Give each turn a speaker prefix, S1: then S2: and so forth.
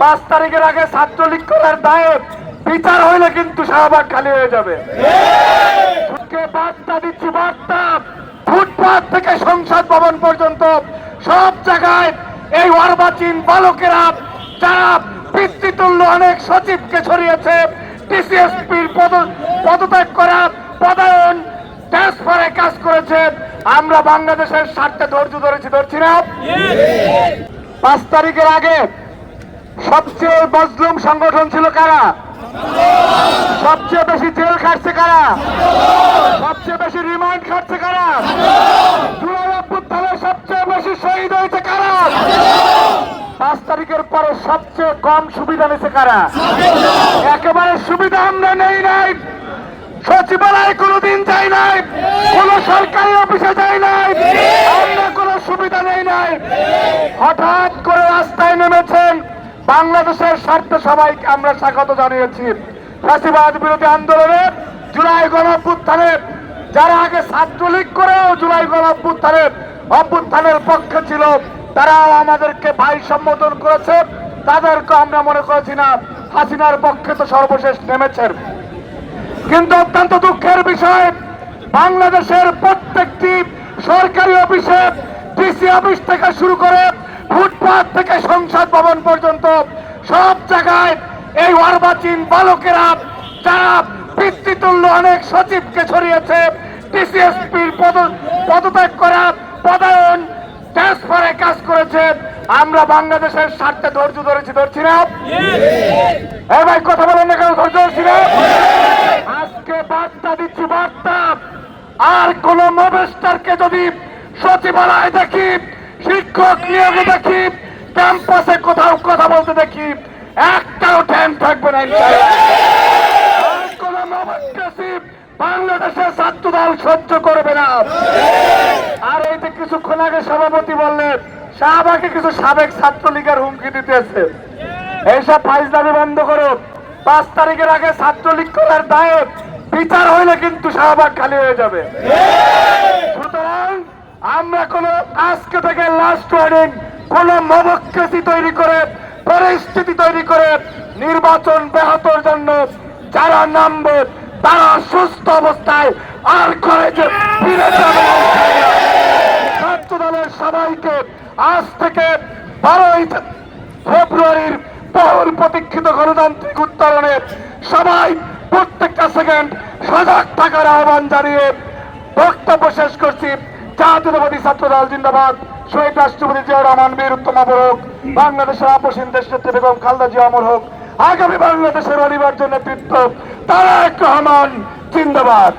S1: পাঁচ তারিখের আগে ছাত্রলীগ করার দায়ে বিচার হইলে কিন্তু শাহবাগ খালি হয়ে যাবে। বার্তা দিচ্ছি, বার্তা। ফুটপাথ থেকে সংসদ ভবন পর্যন্ত সব জায়গায় এই অর্বাচীন বালকেরা, যারা পিতৃতুল্য অনেক সচিবকে ছড়িয়েছে, টিসিএসপির পদত্যাগ করা, পদায়ন ট্রান্সফারে কাজ করেছে আমরা বাংলাদেশের স্বার্থে ধৈর্য ধরেছি, ধরছি না? পাঁচ তারিখের আগে সবচেয়ে মজলুম সংগঠন ছিল কারা? সবচেয়ে বেশি জেল খাটছে কারা? সবচেয়ে বেশি রিমান্ড খাটছে কারা? জুলাই সবচেয়ে বেশি শহীদ হয়েছে কারা? পাঁচ তারিখের পরে সবচেয়ে কম সুবিধা নিছে কারা? একেবারে সুবিধা আমরা নেই নাই। সচিবালয়ে কোনোদিন যাই নাই। কোন সরকারি অফিসে যাই নাই। আমরা কোনো সুবিধা নেই নাই। হঠাৎ করে রাস্তায় নেমেছেন বাংলাদেশের স্বার্থে সবাইকে আমরা স্বাগত জানিয়েছি। ফাঁসিবাদ বিরোধী আন্দোলনে জুলাই গণ অভ্যুত্থানে যারা আগে ছাত্রলীগ করেও জুলাই গণ অভ্যুত্থানে অভ্যুত্থানের পক্ষে ছিল তারাও আমাদেরকে ভাই সম্বোধন করেছে। তাদেরকে আমরা মনে করেছি না হাসিনার পক্ষে তো সর্বশেষ নেমেছেন। কিন্তু অত্যন্ত দুঃখের বিষয় বাংলাদেশের প্রত্যেকটি সরকারি অফিসে ডিসি অফিস থেকে শুরু করে ফুটপাথ থেকে সংসদ ভবন পর্যন্ত সব জায়গায় এই অর্বাচীন বালকেরা যারা পিতৃতুল্য অনেক সচিবকে ছড়িয়েছে টিসিএসপির পদ পদত্যাগ করা পদায়ন ট্রান্সফারে কাজ করেছে আমরা বাংলাদেশের স্বার্থে ধৈর্য ধরেছি ধরছি না? ভাই কথা বলেন না কেন ধৈর্য ধরছি না? বার্তা। আর কোন মবেস্টারকে যদি সচিবালয়ে দেখি, শিক্ষক নিয়োগে দেখি, ক্যাম্পাসে কোথাও কথা বলতে দেখি, একটাও ট্যান থাকবে না কোন বাংলাদেশের ছাত্র দল সহ্য করবে না। আর এই যে কিছুক্ষণ আগে সভাপতি বললেন, শাহবাগে কিছু সাবেক ছাত্রলীগের হুমকি দিতেছে। এইসব ফাইজদামি বন্ধ করো পাঁচ তারিখের আগে ছাত্রলীগ করার দায়ে বিচার হইলে কিন্তু শাহবাগ খালি হয়ে যাবে। সুতরাং আমরা কোন আজকে থেকে লাস্ট ওয়ার্নিং কোন মবক্রেসি তৈরি করে, পরিস্থিতি তৈরি করে নির্বাচন ব্যাহতর জন্য যারা নামবে, তারা সুস্থ অবস্থায় আর কলেজে ফিরে যাবে। ছাত্র দলের সবাইকে আজ থেকে বারোই ফেব্রুয়ারির বহুল প্রতীক্ষিত গণতান্ত্রিক উত্তরণে সবাই প্রত্যেকটা হাজার থাকার আহ্বান জানিয়ে বক্তব্য শেষ করছি। জাতীয়তাবাদী ছাত্র দল জিন্দাবাদ। শহীদ রাষ্ট্রপতি জিয়া রহমান, বীর উত্তম হোক বাংলাদেশের আপসীন দেশ নেত্রী বেগম খালদা জিয়া অমর হোক। আগামী বাংলাদেশের অনিবার্য নেতৃত্ব তারা রহমান, জিন্দাবাদ।